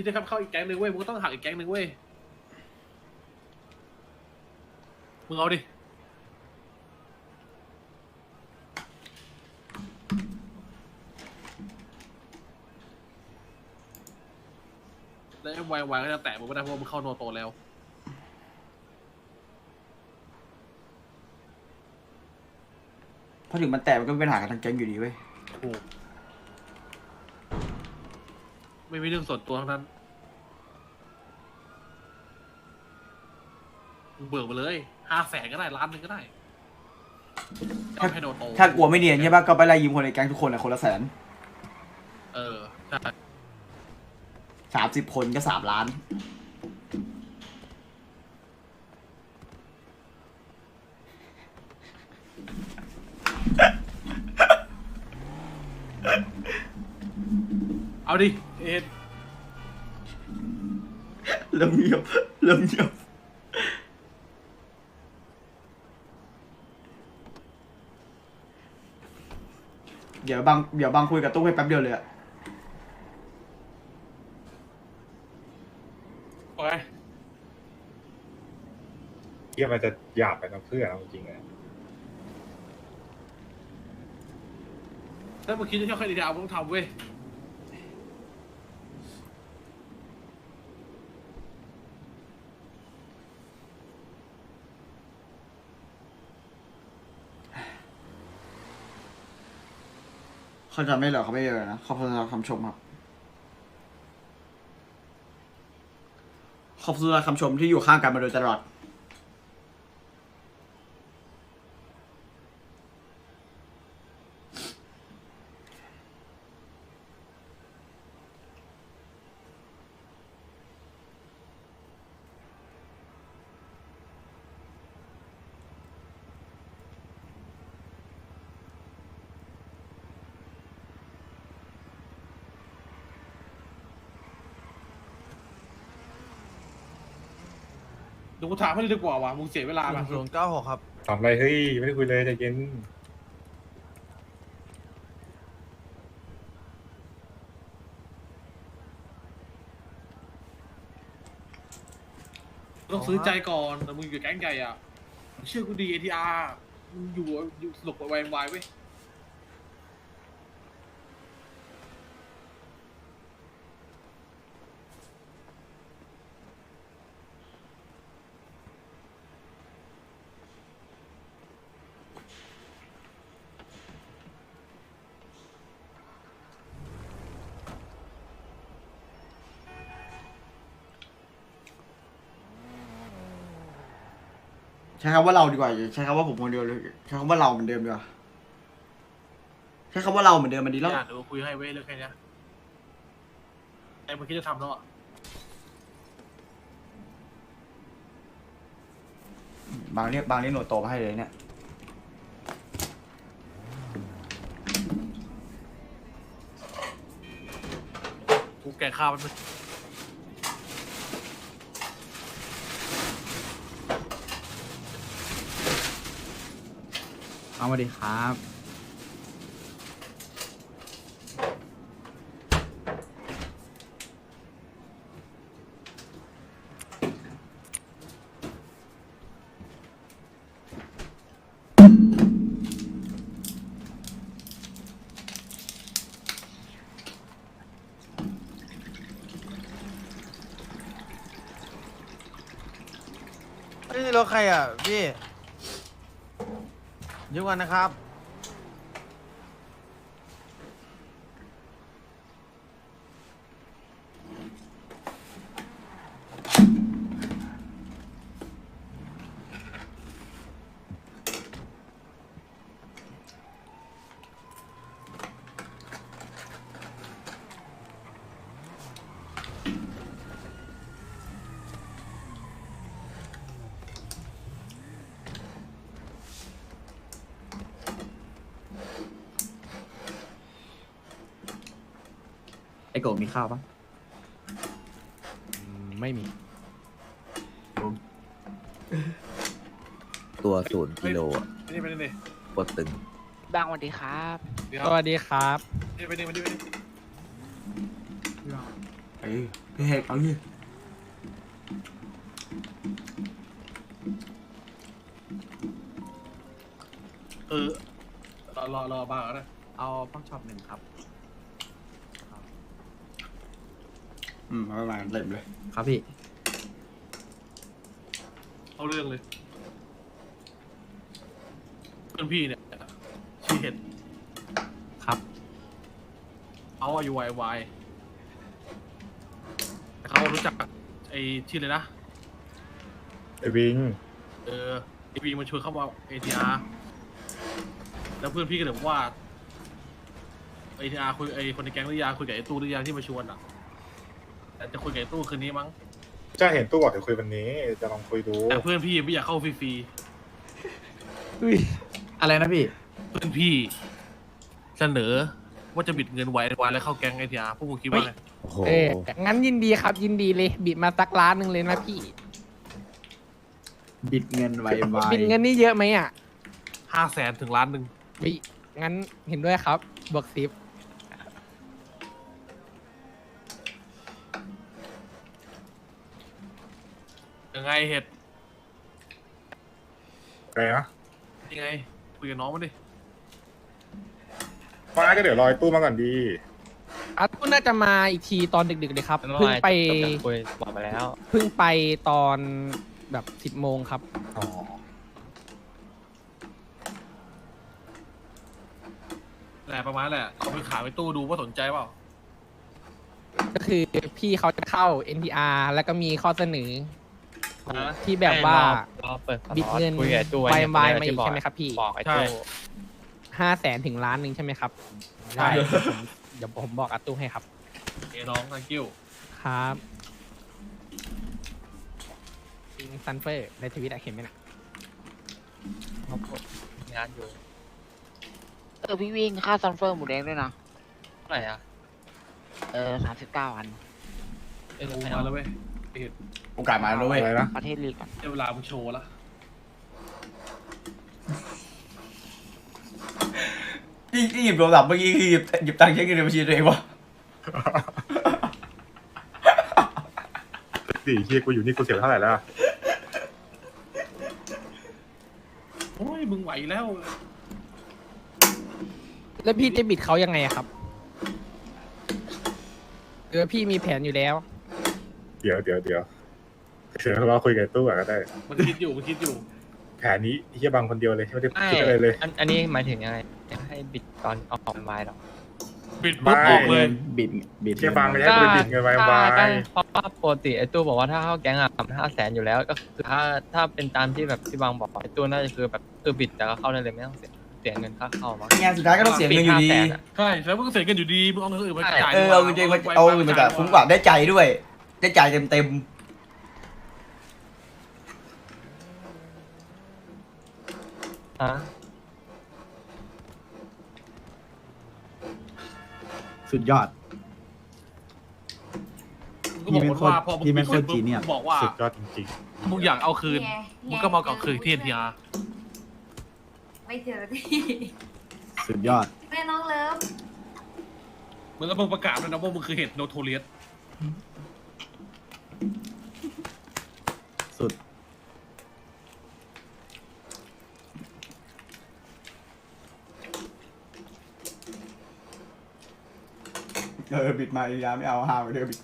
คิดจะเข้าอีกแก๊งหนึ่งเว้ยมึงก็ต้องหักอีกแก๊งหนึ่งเว้ยมึงเอาดิแล้วไอ้วายวายก็จะแตะมึงไม่ได้เพราะว่ามึงเข้าโนโตแล้วพอถึงมันแตกมันก็เป็นปัญหากับทางแก๊งอยู่ดีเว้ย ถูก ไม่มีเรื่องส่วนตัวทั้งนั้นมึงเบิกมาเลยห้าแสนก็ได้ล้านหนึ่งก็ได้เอาให้โนโตถ้ากลัวไม่เนียนใช่ปะก็ไปไล่ยืมคนในแก๊งทุกคนอะคนละแสนเออใช่สามสิบคนก็สามล้าน เอาดิ เอ็ดเริ่มเงียบเริ่มเงียบเดี๋ยวบางเดี๋ยวบางคุยกับตู้ให้แป๊บเดียวเลยอะโอเคเที่ยมันจะหยาบไปกับเพื่อนเอาจริงๆอะถ้ามึงคิดจะเที่ยวแค่ดีดาวมึงต้องทำเว้ย เขาจะไม่เหรอเขาไม่เยอะนะขอบคุณสำหรับคำชมครับ ขอบคุณสำหรับคำชมที่อยู่ข้างกันมาโดยตลอด ดี๋ยวกูถามให้เลยดีกว่าว่ะมึงเสียเวลาหป่ะนึ่งศูนย์เก้าหกครับทำอะไรเฮ้ยไม่ได้คุยเลยใจเย็นต้องซื้อใจก่อนแต่มึงอยู่กับแก๊งใหญ่อะเชื่อกูดีเอทีอาร์มึงอยู่อยู่สนุกกว่าไวน์ไวน์เว้ย ใช้คำว่าเราดีกว่าอย่าใช้คำว่าผมคนเดียวเลยใช้คำว่าเราเหมือนเดิมดีกว่าใช้คำว่าเราเหมือนเดิมมันดีแล้ว อย่าเดี๋ยวกูคุยให้เว้ยเรื่องแค่เนี้ยไอ้มึงคิดจะทำแล้วอะบางเรียกบางเรียกโนโตมาให้เลยเนี่ย กูแก่ข้าวมัน เอามาดิครับนี่รถใครอะพี่ ยุกันนะครับ โกะมีข้าวปะไม่มี ตัวศูนย์กิโลอะไปนี่ไปนี่ไปนี่ปวดตึง บางสวัสดีครับ เดี๋ยวสวัสดีครับ นี่ไปนี่ไปนี่ไปนี่เอ้ยพี่เฮกเอาดิเออรอรอรอบ้างนะเอาป้องช็อปหนึ่งครับ อืมประมาณเต็มเลย ครับพี่ เอาเรื่องเลยเพื่อนพี่เนี่ยชื่อเห็ดครับ เขาอายุวายวายเขารู้จักไอ้ชื่อเลยนะ ไอ้วิงเออไอวีมันชวนเข้ามาเอทีอาร์แล้วเพื่อนพี่ก็เลยบอกว่าเอทีอาร์คุยไอคนในแก๊งหรือยังคุยกับไอตู้หรือยังที่มาชวนอะ แต่จะคุยกับไอตู้คืนนี้มั้ง จะเห็นตู้บอกเดี๋ยวคุยวันนี้ จะลองคุยดูแต่เพื่อนพี่ไม่อยากเข้าฟรีอะไรนะพี่ ๆเพื่อนพี่ เสนอว่าจะบิดเงินไว้ไว้แล้วเข้าแก๊งไอทีอาร์พวกมึงคิดว่าไงโอ้โหเอองั้นยินดีครับยินดีเลย บิดมาสักล้านหนึ่งเลยนะพี่ บิดเงินไวไวบิดเงินนี่เยอะไหมอะห้าแสนถึงล้านหนึ่งวิงั้นเห็นด้วยครับบวกสิบ เห็ดอะไรนะยังไงคุยกับน้องมาดิ ฟ้าก็เดี๋ยวรอยตู้มาก่อนดีอะก็น่าจะมาอีกทีตอนดึกๆเลยครับเมื่อเพิ่งวานไปจบจากคุยบอกไปแล้วเพิ่งไปตอนแบบสิบโมงครับ อ๋อแหละประมาณแหละเอาไปขายไปตู้ดูว่าสนใจเปล่า ก็คือพี่เขาจะเข้า NTR แล้วก็มีข้อเสนอฮะ ที่แบบว่า รอเปิดบิดเงินคุยกับไอ้ตู้ไวเนี่ยไวมาที่อีกบใช่ไหมครับพี่บอกไอ้ใช่ตู้ห้าแสนถึงล้านหนึ่งใช่ไหมครับได้เดี๋ยวผมเดี๋ยวผมบอกอาตู้ให้ครับเอ้น้อง thank you ครับซันเฟอร์ในทวิตอะเห็นไหมนะงานอยู่เออพี่วิ่งค่าซันเฟอร์หมูแดงด้วยนะเท่าไหร่อะ เออสามสิบเก้าอันเออโอ้ไม่มาเอาแล้วเว้ยไอ้เห็ด โอกาสมาแล้วเว้ยอะไรนะ ประเทศลีกก่อนได้เวลามึงโชว์ละที่ที่หยิบโทรศัพท์เมื่อกี้คือหยิบหยิบตังค์ใช้เงินในบัญชีตัวเองวะ สี่เฮียกูอยู่นี่กูเสียไปเท่าไหร่แล้วอะโอ้ยมึงไหวแล้วแล้วพี่จะบิดเขายังไงอะครับเออพี่มีแผนอยู่แล้ว เดี๋ยวเดี๋ยวเดี๋ยวเดี๋ยวเราคุยกับไอ้ตู้ก่อนก็ได้ มันคิดอยู่มันคิดอยู่แผนนี้เฮียบังคนเดียวเลยไม่ได้ไม่คิดอะไรเลย อันอันนี้หมายถึงยังไงจะให้บิดตอนออกไวหรอบิดปุ๊บไม่ออกเลยบิดบิดเฮียบังไม่ให้กูไปบิดเงินไวไวก็เพราะว่าปกติไอ้ตู้บอกว่าถ้าเข้าแก๊งอะห้าแสนอยู่แล้วก็คือถ้าถ้าเป็นตามที่แบบที่บางบอกไอ้ตู้น่าจะคือแบบคือบิดแต่ก็เข้าได้เลยไม่ต้องเสียเสียเงินค่าเข้ามั้งงานสุดท้ายก็ต้องเสียเงินอยู่ดี500,000อะใช่แล้วมึงก็เสียเงินอยู่ดีมึงเอาเงินอื่นมาจ่ายเออเอาเงินจริงมาเอาเงินมาจ่ายคุ้มกว่าได้ใจด้วย ได้ใจเต็มเต็มฮะสุดยอดมึงก็บอกว่าพอมึงพี่เป็นคนบิดปุ๊บจีเนียสมึงบอกว่าสุดยอดจริงถ้ามึงอยากเอาคืนมึงก็มาเอาคืนที่เอ็นทีอาร์ไม่เจอที่สุดยอด แม่น้องเลิฟมึงก็มึงประกาศด้วยนะว่ามึงคือเห็ดโนโทเรียสสุ เออบิดมาอีกยาไม่เอาห้าไปเดิมบิด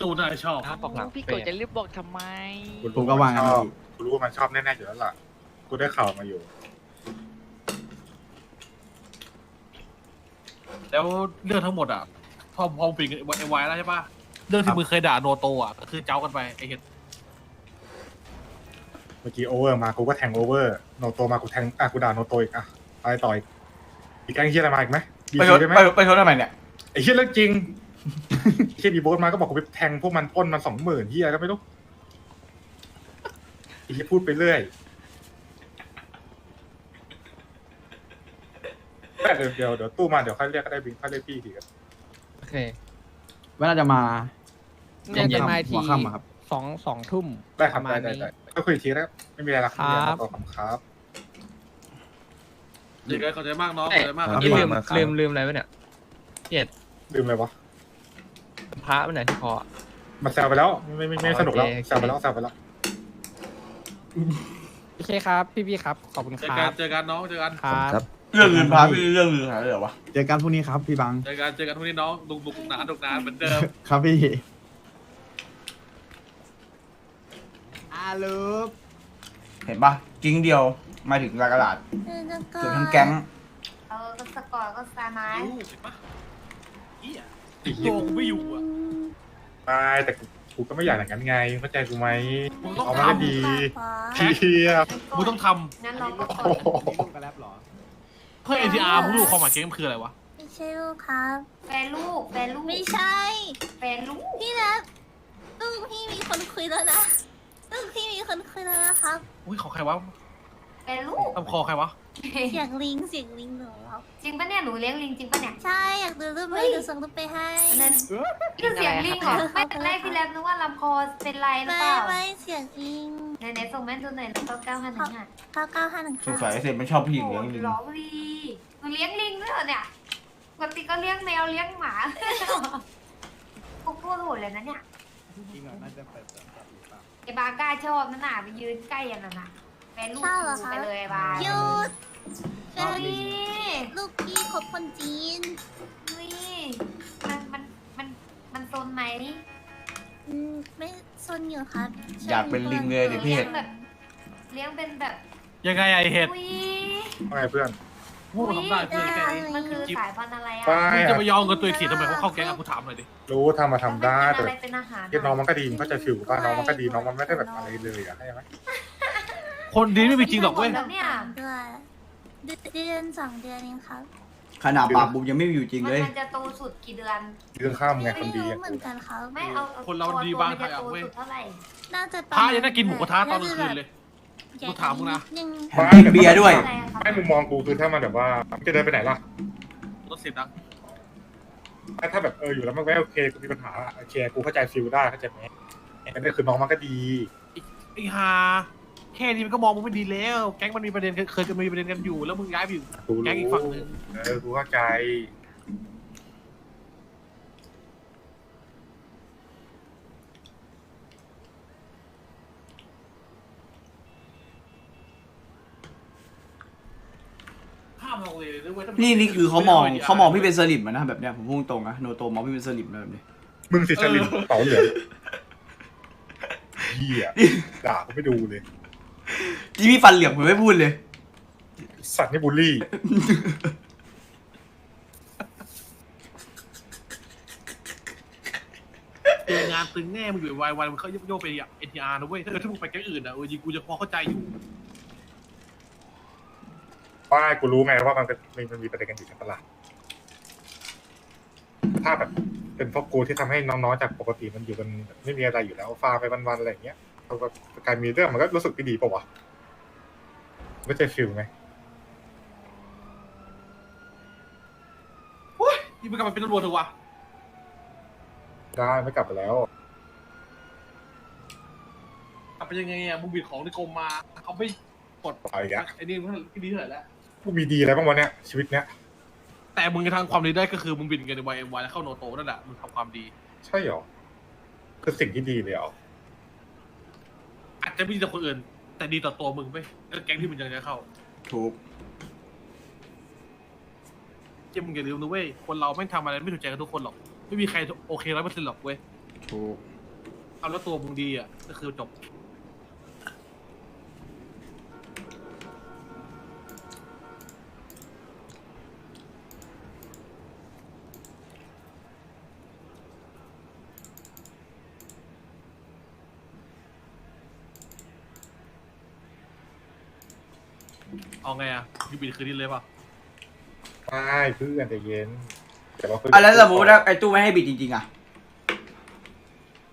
ตู้น่าจะชอบถ้าบอกหลังพี่เฟโกรดจะรีบบอกทำไมๆผมก็ว่างั้นชอบพี่กูรู้ว่ามันชอบแน่ๆอยู่แล้วล่ะ กูได้ข่าวมาอยู่ แล้วเรื่องทั้งหมดอะ พอพอปิดไอวายแล้วใช่ปะเรื่องที่มึงเคยด่าโนโตอะก็คือเจ้ากันไปไอเห็ดเมื่อกี้โอเวอร์มากูก็แทงโอเวอร์โนโตมากูแทงอะกูด่าโนโตอีกอะอะไรต่ออีกอีกแกงเฮียอะไรมาอีกไหม ดีไปชซีดได้ไหมไปไปชดทำไมเนี่ยไอ้เฮียเรื่องจริงเฮียดีโบสมาก็บอกกูไปแทงพวกมันปล้นมันสองหมื่นเฮียก็ไม่รู้ไอ้เฮียพูดไปเรื่อยแต่เดี๋ยวเดี๋ยวเดี๋ยวตู้มาเดี๋ยวค่อยเรียกก็ได้บินค่อยเรียกพี่ทีกันโอเคเวลาจะมาน่าจะมาทีหัวค่ำอะครับ สองสองทุ่มได้ครับประมาได้ณได้นี้ ได้ก็คุยอีกทีแล้วไม่มีอะไรละครับ ขอบคุณครับ เด็กเข้าใจมากน้องเอ้ยเข้าใจมากครับนี่ลืมครับ ลืมลืมอะไรวะเนี่ยเจ็ดลืมเลยวะ พระมันไหนที่คออะ มันแซวไปแล้ว ไม่ไม่ไม่ไม่สนุกแล้วโอเค แซวไปแล้วแซวไปแล้ว โอเคครับ พี่ๆครับ ขอบคุณเจคอกัรันบ เจอกันน้องเจอกันครับเรื่องอื่นพาพี่เรื่องอื่นหาเลยเหรอวะ เจอกันพรุ่งนี้ครับพี่บัง เจอกันเจอกันพรุ่งนี้น้องดุกดุกหนาดุกหนาเหมือนเดิม ครับพี่อาลูป เห็นปะกิ้งเดียว มาถึงกระดาษเออแล้วก็เกือบทั้งแก๊งเออก็สกอร์ก็สไม้รู้เห็นปะเฮียโยงไม่อยู่อะไม่แต่กูกูก็ไม่อยากอย่างนั้นไงเข้าใจกูไหมมึงต้องเอาทมาก็ดีเทียบำมึงต้องทงั้นเราก็กโอ้ดโหลูกกระแลบเหรอำเพื่อ NTR มึงรู้ความหมายเกมคืออะไรวะไม่ใช่ลูกครับ แฟนลูกแฟนลูกไม่ใช่ แฟนลูกพี่นะลูกพี่มีคนคุยแล้วนะลูกพี่มีคนคุยแล้วนะครับอุ้ยของใครวะ แฟนลูก ทำคอใครวะ เสียงลิงเสียงลิงหนูครับจริงปะเนี่ยหนูเลี้ยงลิงจริงปะเนี่ย ใช่อยากดูรูปไหมเฮ้ยดูส่งรูปไปให้อันนั้นคือเสียงลิงเหรอไม่ตอนแรกพี่แรมนึกว่าลำคอเป็นไรหรือไม่เปล่าไม่เสียงลิงไหนๆส่งแม่ดูหน่อยเก้าเก้าห้าหนึ่งห้าเก้าเก้าห้าหนึ่งสงสัยไอ้เซนไม่ชอบผู้หญิงเลี้ยงลิงร้องดีหนูเลี้ยงลิงด้วยเหรอเนี่ยปกติก็เลี้ยงแมวเลี้ยงหมาพวกพูดโหดเลยนะเนี่ยจริงเหรอน่าจะเปิดเปิดเปิดหรือเปล่าไอ้บาก้าชอบนั่นน่ะไปยืนใกล้ยันน่ะ น่ะแฟนลูกใช่เหรอดูคะ ไปเลยไอ้บาหยุดเฮ้ยลูกพี่คบคนจีนเฮ้ยมันมันมันมันโซนไหมอืมไม่ซนอยู่ครับอยากเป็นลิงเลยเดี๋ยวพี่ เลี้เห็ยนงแบบเลี้ยงเป็นแบบยังไงไอเห็ด อุ้ยว่าไงเพื่อนพูดทำได้คือแกมันคือสายพันธุ์อะไรอะไม่มึงอะจะไปยอมกับตัวเขียนทำไมเขาเข้าแก๊งอะกูถามหน่อยดิรู้ทำมาทำได้มันแต่เป็นอะไรเป็นอาหารที่น้องมันก็ดีมันก็จะฟิวป่ะน้องมันก็ดีน้องมันไม่ได้แบบอะไรเลยอะใช่ไหม คนดีไม่มีจริงหรอกเว้ย แล้วเนี่ย ด้วยเดือนเดือนสองเดือนเองครับขนาดปากบุมยังไม่มีอยู่จริงมันเลยมันจะโตสุดกี่เดือน เรื่องข้ามไงคไม่นดีรู้อะ เหมือนกันครับไม่เอาอคนเราตัวดีตัวบางมันจะทางโตเว้ย สุดเท่าไหร่น่าจะพระยังน่ากินหมูกระทะตอนกลางคืนเลย กูถามมึงนะ ยังแถมกินเบียร์ด้วย อะไรอะครับไม่มุมมองกูคือถ้ามันแบบว่ามันจะเดินไปไหนล่ะ รถเสียงดังถ้าถ้าแบบเอออยู่แล้วมันไม่โอเคกูมีปัญหาโอเคกูเข้าใจฟิลได้เข้าใจไหมแต่นี่คือน้องมันก็ดี ไอ้ฮา แค่นี้มันก็มองมึงไม่ดีแล้ว แก๊งมันมีประเด็นเคยเคยจะมีประเด็นกันอยู่ แล้วมึงย้ายไปอยู่ กูรู้แก๊งอีกฝั่งหนึ่ง เออกูเข้าใจห้ามลงเลยเลยเว้ยถ้ามึนี่นี่คือเขามองไได้เขามองพี่เป็นสลิมอะนะแบบเนี้ยผมพูดตรงนะโนโตมองพี่เป็นสลิมเลยแบบนี้มึงสิสลิมเป๋าเหลืองเหี้ยด่ากูไม่ดูเลย ที่พี่ฟันเหลี่ยมผมไม่พูดเลย สัตว์นี่บูลลี่ เจองานตึงแน่มึงอยู่ไววันมันเขาโยกไปเอ็นทีอาร์นะเว้ยถ้าเกิดถ้ามึงไปแก๊งอื่นอะเออจริงกูจะพอเข้าใจอยู่ว่ากูรู้ไงว่ามันเป็นมันมันมีประเด็นกันอยู่ใช่ปะล่ะถ้าแบบเป็นพวกกูที่ทำให้น้องๆจากปกติมันอยู่กันแบบไม่มีอะไรอยู่แล้วฟาร์มไปวันๆอะไรอย่างเงี้ยพอแบบ การมีเรื่องมันก็รู้สึกไม่ดีปะวะไม่ใช่ฟิลไหมนี่มึงกลับมาเป็นตำรวจเถอะวะได้ไม่กลับไปแล้วกลับไปยังไงอะมึงบิดของในกรมมาเขาไม่กดปล่อยอีกอะไอ้นี่มันก็ดีเท่าไหร่แล้วกูมีดีอะไรบ้างวะเนี่ยชีวิตเนี้ยแต่มึงจะทำความดีได้ก็คือมึงบินเงินในวายเอ็มวายแล้วเข้าโนโตนั่นแหละมึงทำความดี ใช่เหรอคือสิ่งที่ดีเลยเหรออา จจะไม่ดีต่อคนอื่น แต่ดีต่อตัวมึงไปแล้วแก๊งที่มึงยังจะเข้าถูกเจ้ามึงอย่าลืมนะเว้ยคนเราไม่งทำอะไรไม่ถูกใจกันทุกคนหรอก ไม่มีใครโอเคร้อยเปอร์เซ็นต์หรอกเว้ยถูก เอาแล้วตัวมึงดีอะก็คือจบ เอาไงอะยูบินคืนนี้เลยป่ะไม่เพื่อนใจเย็นแต่ว่าเพื่อะแล้วสมมติว่าไอ้ตู้ไม่ให้บิดจริงๆอะ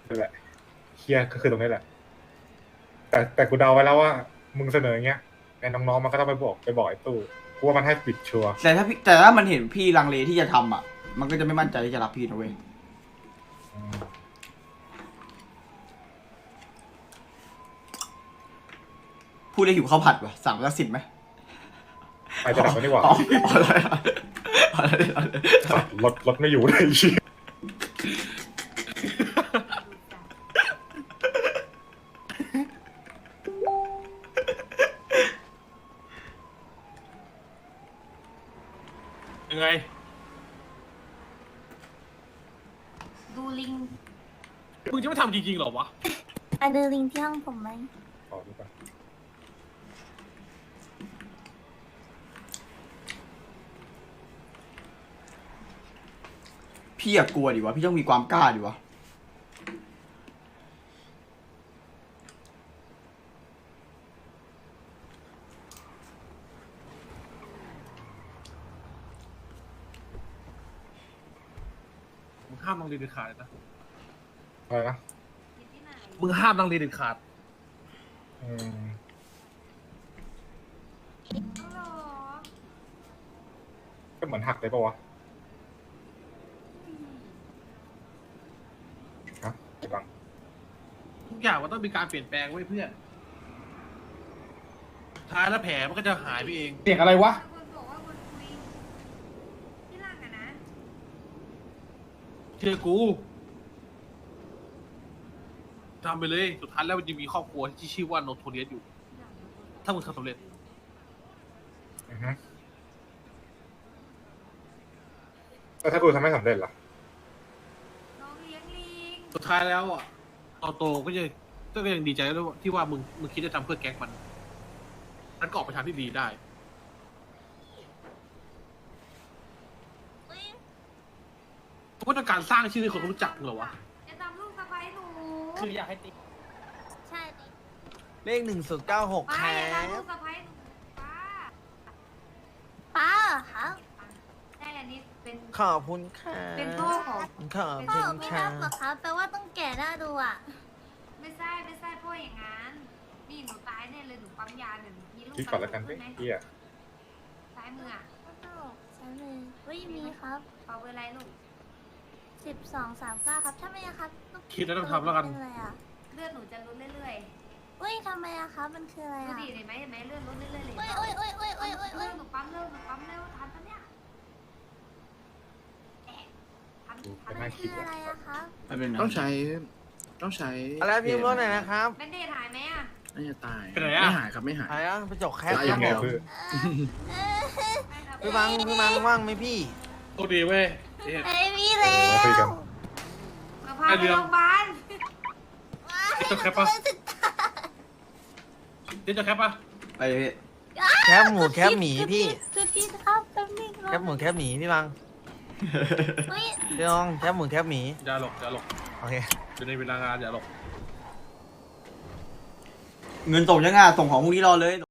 นั่นแหละเคลียร์ก็คือตรงนี้แหละ แต่แต่กูเดาไว้แล้วว่า มึงเสนออย่างเงี้ยไอ้น้องๆมันก็ต้องไปบอกไปบอกไอ้ตู้กูว่ามันให้ปิดชัวร์แต่ถ้าพี่แต่ถ้ามันเห็นพี่ลังเลที่จะทำอะมันก็จะไม่มั่นใจที่จะรับพี่นะเว้ยอืมพูดได้หิวข้าวผัดวะสั่งละสิบไหม ไปจะดับกันดีกว่าอะไรอะไรรถรถไม่อยู่เลยไหนยังไง ดูลิงมึงจะไม่ทำจริงๆเหรอวะ อะดูลิงที่ห้องผมไหมขอดูก่อน พี่อย่ากลัวดิวะ พี่ต้องมีความกล้าดิวะ มึงห้ามนั่งเรียนเด็ดขาดเลยนะ อะไรนะมึงห้ามนั่งเรียนเด็ดขาด อืมฮัลโหลก็เหมือนหักเลยปะวะฮะไอ้บัง ทุกอย่าง มันต้องมีการเปลี่ยนแปลงไว้ยเพื่อนท้ายแล้วแผลมันก็จะหายไปเองเสียงอะไรวะ คนบอกว่าคนคุยที่หลังอะนะเชื่อกูทำไปเลยสุดท้ายแล้วมันจะมีครอบครัวที่ชื่อว่าโนโทเรียสอยู่ ถ้ามึงทำสำเร็จ อือฮึแล้วถ้ากูทำไม่สำเร็จล่ะน้องเลี้ยงลิง สุดท้ายแล้วอะตอนโตก็จะ ก็ยังดีใจด้วยที่ว่ามึงมึงคิดจะทำเพื่อแก๊งมันมันก็ออกไปทางที่ดีได้ อุ๊ยเพราะว่าการสร้างชื่อให้คนเขารู้จักมึงเหรอวะ จะทำลูกสะใภ้หนูคืออยากให้ติใช่ดิเลขหนึ่งศูนย์เก้าหกป้าแคอย่าทำลูบกสะใภ้หนูป้าป้าเหรอครับได้อันนี้เป็นขอบคุณค่ะเป็นพ่อของขอบพ่อคุณไม่ค่ะรับเหรอครับแปลว่าต้องแก่หน้าดูอะ ไม่ใช่ไม่ใช่พ่ออย่างนั้นนี่หนูตายแน่เลยหนูปั๊มยาเดี๋ยวหนูมีลูกคิดก่อนแล้วกันใช่เฮ้ยไหมเฮียซ้ายมืออะก็ตลกใช่เลยเฮ้ยมีครับเป่าเบอร์อะไรลูกสิบสองสามเก้าครับทำไมอะครับคิดแล้วต้องทำแล้วกัน เป็นอะไรอะเลือดหนูจะลดเรื่อยเฮ้ยทำไมอะครับมันคืออะไรๆดูอะดิเห็นไหมเห็นไหมเลือดลดเรื่อยๆเลยเฮ้ยเฮ้ยเฮ้ยเฮ้ยเฮ้ยเฮ้ยเร็เฮ้วยหนูปั๊มเร็วหนูปั๊มเร็วทันปะเนี่ยแอะทันกูทัจะนน่าคืคิดอเลอะไรยอะครับ ไม่เป็นไรต้องใช้ ต้องใช้อะไรพี่รถหน่อยนะครับแบนเดตหายไหมอะน่าจะตายไปไหนอะ ไม่หายครับไม่หายอะไรนะไปจกแคปตายคอรัย่าบงผเดียวมคือ ไม่ครับพี่บังพี่บังว่างไหมพี่ โชคดีเว้ยเอ๊ะเอ้ยมีแล้วคุยกัน มาพาไปโรงพยาบาลเดี๋ยวจะแคปปะเดี๋ยวจะแคปปะไปเลยพี่ แคปหมูแคปหมีพี่ คือพี่ครับแป๊บนึงแคปหมูแคปหมีพี่บัง เฮ้ยพี่น้องแคปหมูแคปหมีอย่าหลบอย่าหลบโอเคอยู่ในเวลางานอย่าหลบ เงินส่งยังไงส่งของพวกนี้รอเลย